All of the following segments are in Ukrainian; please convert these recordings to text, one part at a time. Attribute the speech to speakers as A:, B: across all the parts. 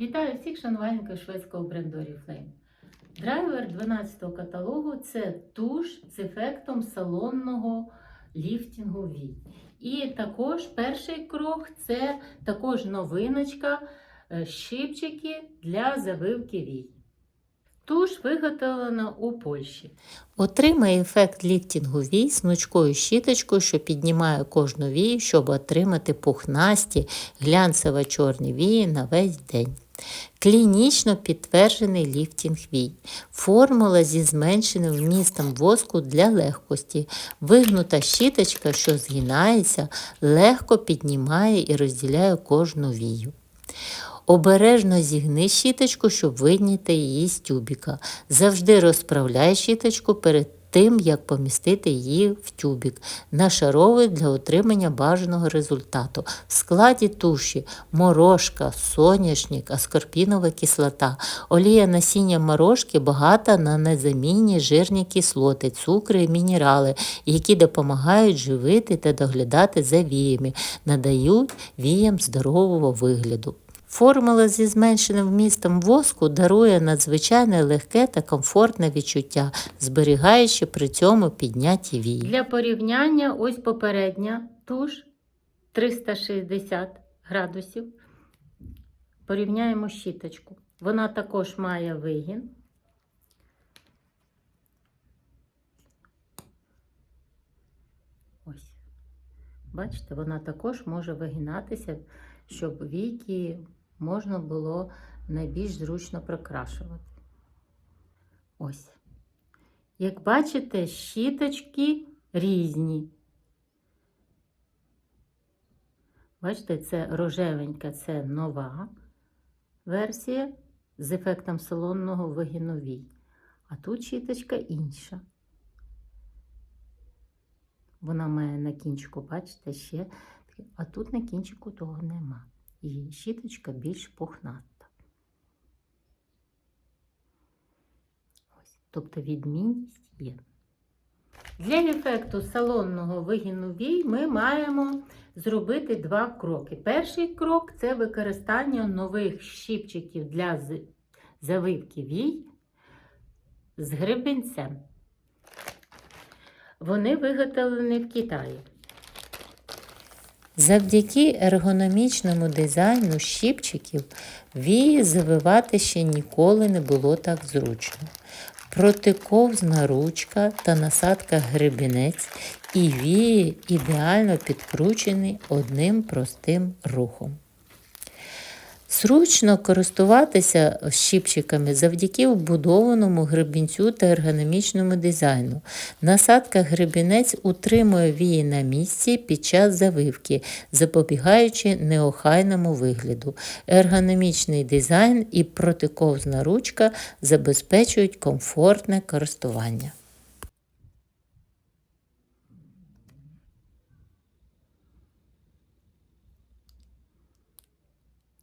A: Вітаю всіх шанувальників шведського бренду Oriflame. Драйвер 12-го каталогу це туш з ефектом салонного ліфтінгу вій. І також перший крок це також новиночка е, щипчики для завивки вій. Туш виготовлена у Польщі.
B: Отримай ефект ліфтінгу вій смичкою щіточкою, що піднімає кожну вію, щоб отримати пухнасті глянцево чорні вії на весь день. Клінічно підтверджений ліфтінг вій. Формула зі зменшеним вмістом воску для легкості. Вигнута щіточка, що згинається, легко піднімає і розділяє кожну вію. Обережно зігни щіточку, щоб вийняти її з тюбіка. Завжди розправляй щіточку перед тим, як помістити її в тюбік. Нашаровуй для отримання бажаного результату. В складі туші морошка, соняшник, аскорбінова кислота. Олія насіння морошки багата на незамінні жирні кислоти, цукри і мінерали, які допомагають живити та доглядати за віями, надають віям здорового вигляду. Формула зі зменшеним вмістом воску дарує надзвичайне легке та комфортне відчуття, зберігаючи при цьому підняті вії.
A: Для порівняння ось попередня туш 360 градусів. Порівняємо щіточку. Вона також має вигін. Ось. Бачите, вона також може вигинатися, щоб віки можна було найбільш зручно прикрашувати. Ось. Як бачите, щіточки різні. Бачите, це рожевенька, це нова версія з ефектом салонного вигину вій. А тут щіточка інша. Вона має на кінчику, бачите, ще, а тут на кінчику того нема. І щіточка більш пухната. Ось, тобто відмінність є. Для ефекту салонного вигину вій ми маємо зробити два кроки. Перший крок це використання нових щипчиків для завивки вій з гребінцем. Вони виготовлені в Китаї.
B: Завдяки ергономічному дизайну щіпчиків вії завивати ще ніколи не було так зручно. Протиковзна ручка та насадка гребінець і вії ідеально підкручені одним простим рухом. Зручно користуватися щипчиками завдяки вбудованому гребінцю та ергономічному дизайну. Насадка гребінець утримує вії на місці під час завивки, запобігаючи неохайному вигляду. Ергономічний дизайн і протиковзна ручка забезпечують комфортне користування.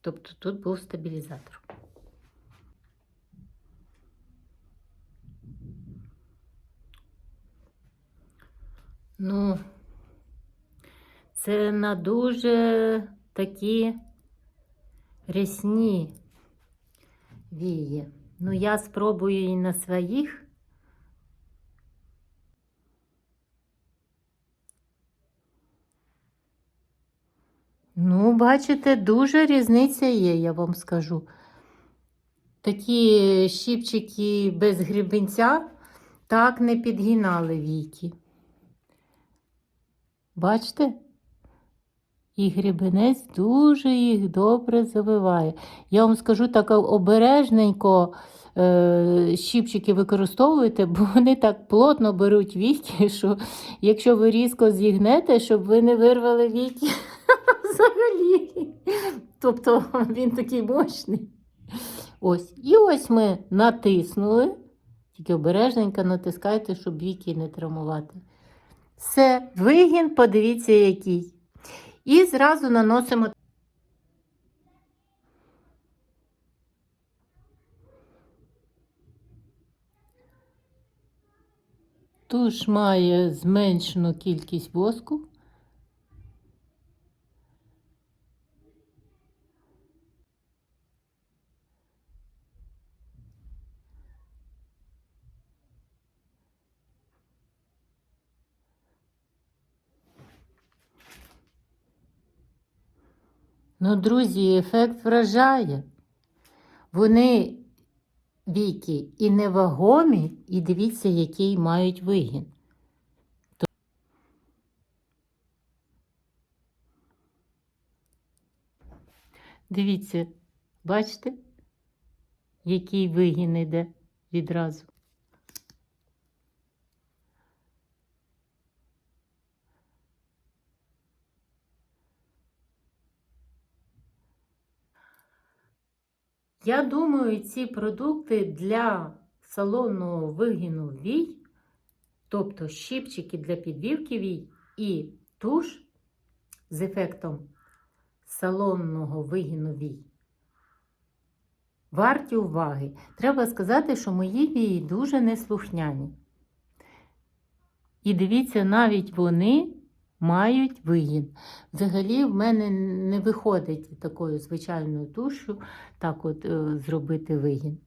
A: Тобто тут був стабілізатор. Ну, це на дуже такі рясні вії. Ну, я спробую і на своїх. Ну, бачите, дуже різниця є, я вам скажу. Такі щіпчики без грібенця так не підгинали віки. Бачите? І грібенець дуже їх добре завиває. Я вам скажу так обережненько щіпчики використовуйте, бо вони так плотно беруть віки, що якщо ви різко зігнете, щоб ви не вирвали віки взагалі. Тобто він такий мощний. Ось. І ось ми натиснули. Тільки обережненько натискайте, щоб віки не травмувати. Все, вигін, подивіться, який. І зразу наносимо. туш має зменшену кількість воску. Ну, друзі, ефект вражає. Вони віки і невагомі, і дивіться, який мають вигін. Дивіться, бачите, який вигін іде відразу. Я думаю, ці продукти для салонного вигину вій, тобто щипчики для підвівки вій і туш з ефектом салонного вигину вій, варті уваги. Треба сказати, що мої вії дуже неслухняні. І дивіться, навіть вони мають вигін. Взагалі, в мене не виходить такою звичайною тушу так от е, зробити вигін.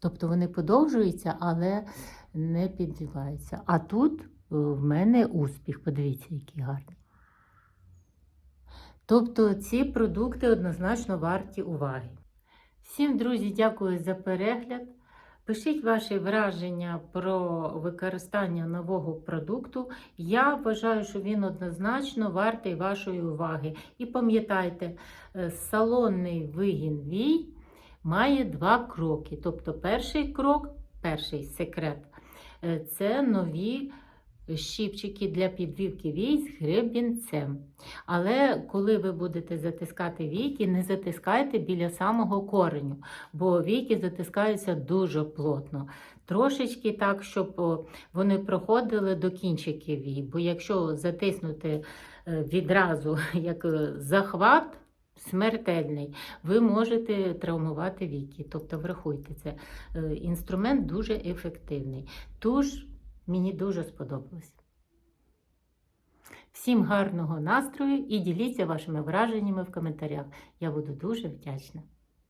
A: Тобто вони подовжуються, але не підвиваються. А тут е, в мене успіх. Подивіться, який гарний. Тобто ці продукти однозначно варті уваги. Всім, друзі, дякую за перегляд. Пишіть ваші враження про використання нового продукту. Я вважаю, що він однозначно вартий вашої уваги. І пам'ятайте, е, салонний вигін вій має два кроки. Тобто, перший крок, перший секрет е, це нові щипчики для підвівки вій з гребінцем. Але коли ви будете затискати війки, не затискайте біля самого кореню, бо війки затискаються дуже плотно. Трошечки так, щоб вони проходили до кінчиків вій. Бо якщо затиснути е, відразу як е, захват, смертельний, ви можете травмувати віки. Тобто, врахуйте це. Е, Інструмент дуже ефективний. Тож мені дуже сподобалось. Всім гарного настрою і діліться вашими враженнями в коментарях. Я буду дуже вдячна.